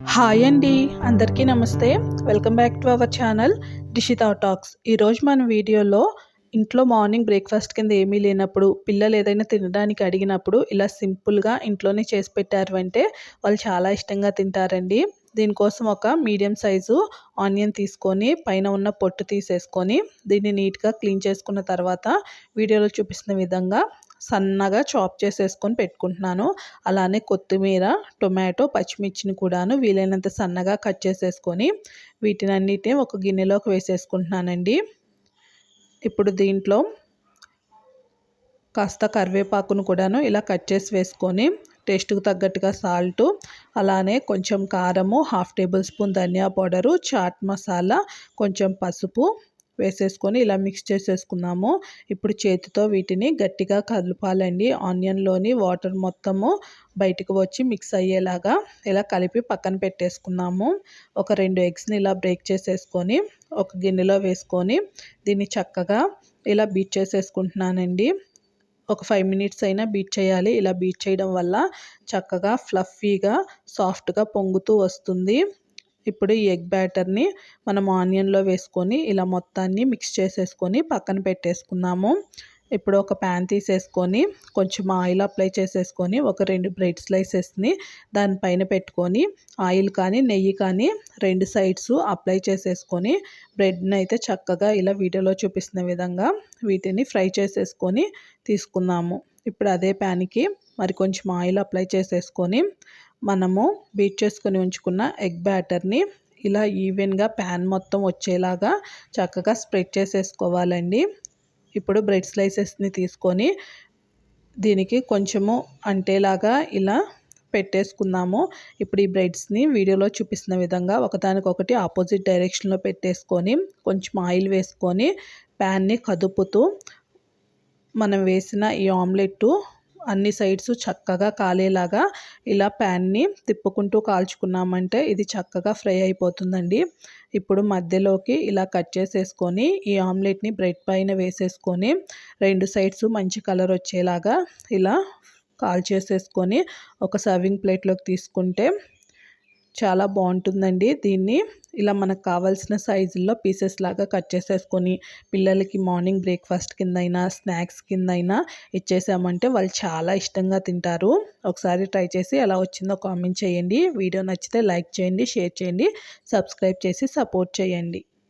Hi అండి అందరికీ నమస్తే. Welcome back to our channel Dishita talks. ఈరోజు మన వీడియోలో ఇంట్లో మార్నింగ్ బ్రేక్ఫాస్ట్ కింద ఏమీ లేనప్పుడు పిల్లలు ఏదైనా తినడానికి అడిగినప్పుడు ఇలా సింపుల్గా ఇంట్లోనే చేసి పెట్టారు అంటే వాళ్ళు చాలా ఇష్టంగా తింటారండి. దీనికోసం ఒక మీడియం సైజు ఆనియన్ తీసుకొని పైన ఉన్న పొట్టు తీసేసుకొని దీన్ని నీట్గా క్లీన్ చేసుకున్న తర్వాత వీడియోలో చూపిస్తున్న విధంగా సన్నగా చాప్ చేసేసుకొని పెట్టుకుంటున్నాను. అలానే కొత్తిమీర టొమాటో పచ్చిమిర్చిని కూడాను వీలైనంత సన్నగా కట్ చేసేసుకొని వీటినన్నిటిని ఒక గిన్నెలోకి వేసేసుకుంటున్నానండి. ఇప్పుడు దీంట్లో కాస్త కరివేపాకును కూడాను ఇలా కట్ చేసి వేసుకొని టేస్ట్కు తగ్గట్టుగా సాల్టు అలానే కొంచెం కారము హాఫ్ టేబుల్ స్పూన్ ధనియా పౌడరు చాట్ మసాలా కొంచెం పసుపు వేసేసుకొని ఇలా మిక్స్ చేసేసుకున్నాము. ఇప్పుడు చేతితో వీటిని గట్టిగా కలపాలండి. ఆనియన్లోని వాటర్ మొత్తము బయటకు వచ్చి మిక్స్ అయ్యేలాగా ఇలా కలిపి పక్కన పెట్టేసుకున్నాము. ఒక రెండు ఎగ్స్ని ఇలా బ్రేక్ చేసేసుకొని ఒక గిన్నెలో వేసుకొని దీన్ని చక్కగా ఇలా బీట్ చేసేసుకుంటున్నానండి. ఒక ఫైవ్ మినిట్స్ అయినా బీట్ చేయాలి. ఇలా బీట్ చేయడం వల్ల చక్కగా ఫ్లఫీగా సాఫ్ట్గా పొంగుతూ వస్తుంది. ఇప్పుడు ఈ ఎగ్ బ్యాటర్ని మనం ఆనియన్లో వేసుకొని ఇలా మొత్తాన్ని మిక్స్ చేసేసుకొని పక్కన పెట్టేసుకున్నాము. ఇప్పుడు ఒక ప్యాన్ తీసేసుకొని కొంచెం ఆయిల్ అప్లై చేసేసుకొని ఒక రెండు బ్రెడ్ స్లైసెస్ని దానిపైన పెట్టుకొని ఆయిల్ కానీ నెయ్యి కానీ రెండు సైడ్స్ అప్లై చేసేసుకొని బ్రెడ్ని అయితే చక్కగా ఇలా వీడియోలో చూపిస్తున్న విధంగా వీటిని ఫ్రై చేసేసుకొని తీసుకున్నాము. ఇప్పుడు అదే ప్యాన్కి మరి కొంచెం ఆయిల్ అప్లై చేసేసుకొని మనము బీట్ చేసుకొని ఉంచుకున్న ఎగ్ బ్యాటర్ని ఇలా ఈవెన్గా ప్యాన్ మొత్తం వచ్చేలాగా చక్కగా స్ప్రెడ్ చేసేసుకోవాలండి. ఇప్పుడు బ్రెడ్ స్లైసెస్ని తీసుకొని దీనికి కొంచెము అంటేలాగా ఇలా పెట్టేసుకున్నాము ఇప్పుడు ఈ బ్రెడ్స్ని వీడియోలో చూపిస్తున్న విధంగా ఒకదానికొకటి ఆపోజిట్ డైరెక్షన్లో పెట్టేసుకొని కొంచెం ఆయిల్ వేసుకొని ప్యాన్ని కదుపుతూ మనం వేసిన ఈ ఆమ్లెట్ అన్ని సైడ్స్ చక్కగా కాలేలాగా ఇలా ప్యాన్ని తిప్పుకుంటూ కాల్చుకున్నామంటే ఇది చక్కగా ఫ్రై అయిపోతుందండి. ఇప్పుడు మధ్యలోకి ఇలా కట్ చేసేసుకొని ఈ ఆమ్లెట్ని బ్రెడ్ పైన వేసేసుకొని రెండు సైడ్స్ మంచి కలర్ వచ్చేలాగా ఇలా కాల్ చేసేసుకొని ఒక సర్వింగ్ ప్లేట్లోకి తీసుకుంటే చాలా బాగుంటుందండి దీన్ని. ఇలా మనకు కావాల్సిన సైజుల్లో పీసెస్ లాగా కట్ చేసేసుకొని పిల్లలకి మార్నింగ్ బ్రేక్ఫాస్ట్ కింద అయినా స్నాక్స్ కింద అయినా ఇచ్చేసామంటే వాళ్ళు చాలా ఇష్టంగా తింటారు. ఒకసారి ట్రై చేసి ఎలా వచ్చిందో కామెంట్ చేయండి. వీడియో నచ్చితే లైక్ చేయండి షేర్ చేయండి సబ్స్క్రైబ్ చేసి సపోర్ట్ చేయండి.